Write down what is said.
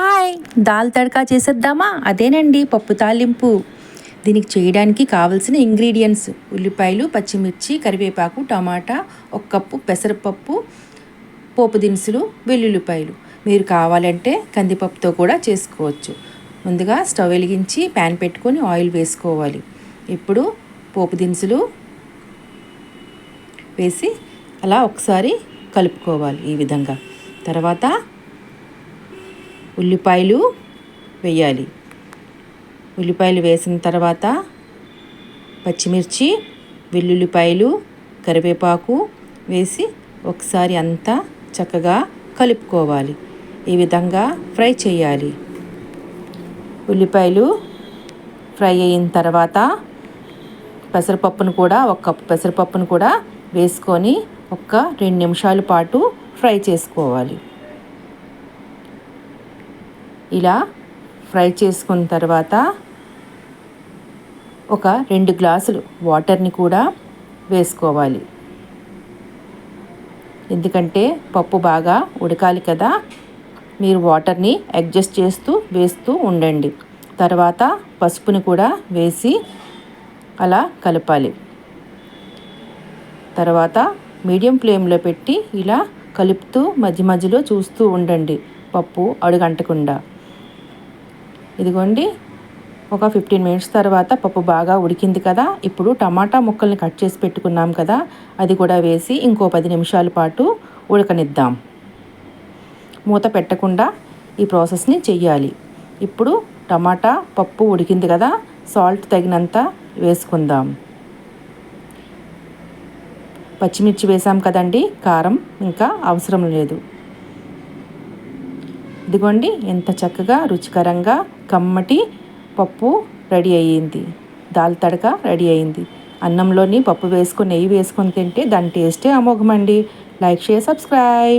Hi dal tadka చేసేద్దామా? అదేనండి పప్పు తాలింపు. దీనికి చేయడానికి కావలసిన ఇంగ్రీడియంట్స్ ఉల్లిపాయలు పచ్చిమిర్చి కరివేపాకు టమాటా ఒక కప్పు పెసరపప్పు పోపు దినుసులు వెల్లుల్లిపాయలు. మీరు కావాలంటే కందిపప్పుతో కూడా చేసుకోవచ్చు. ముందుగా స్టవ్ వెలిగించి ప్యాన్ పెట్టుకొని ఆయిల్ వేసుకోవాలి. ఇప్పుడు పోపు దినుసులు వేసి అలా ఒకసారి కలుపుకోవాలి ఈ విధంగా. తర్వాత ఉల్లిపాయలు వేయాలి. ఉల్లిపాయలు వేసిన తర్వాత పచ్చిమిర్చి వెల్లుల్లిపాయలు కరివేపాకు వేసి ఒకసారి అంతా చక్కగా కలుపుకోవాలి. ఈ విధంగా ఫ్రై చేయాలి. ఉల్లిపాయలు ఫ్రై అయిన తర్వాత పెసరపప్పును కూడా ఒక కప్పు పెసరపప్పును కూడా వేసుకొని ఒక రెండు నిమిషాల పాటు ఫ్రై చేసుకోవాలి. ఇలా ఫ్రై చేసుకున్న తర్వాత ఒక రెండు గ్లాసులు వాటర్ని కూడా వేసుకోవాలి. ఎందుకంటే పప్పు బాగా ఉడకాలి కదా మీరు వాటర్ని అడ్జస్ట్ చేస్తూ వేస్తూ ఉండండి. తర్వాత పసుపుని కూడా వేసి అలా కలపాలి. తర్వాత మీడియం ఫ్లేమ్లో పెట్టి ఇలా కలుపుతూ మధ్య మధ్యలో చూస్తూ ఉండండి పప్పు అడుగంటకుండా. ఇదిగోండి. ఒక ఫిఫ్టీన్ మినిట్స్ తర్వాత పప్పు బాగా ఉడికింది కదా. ఇప్పుడు టమాటా ముక్కల్ని కట్ చేసి పెట్టుకున్నాం కదా. అది కూడా వేసి ఇంకో పది నిమిషాల పాటు ఉడకనిద్దాం. మూత పెట్టకుండా ఈ ప్రాసెస్ని చెయ్యాలి. ఇప్పుడు టమాటా పప్పు ఉడికింది కదా. సాల్ట్ తగినంత వేసుకుందాం. పచ్చిమిర్చి వేసాం కదండి. కారం ఇంకా అవసరం లేదు. ఇదిగోండి ఎంత చక్కగా రుచికరంగా కమ్మటి పప్పు రెడీ అయ్యింది. దాల్ తడక రెడీ అయింది అన్నంలోని పప్పు వేసుకొని నెయ్యి వేసుకొని తింటే దాని టేస్టే అమోఘమండి. Like share subscribe.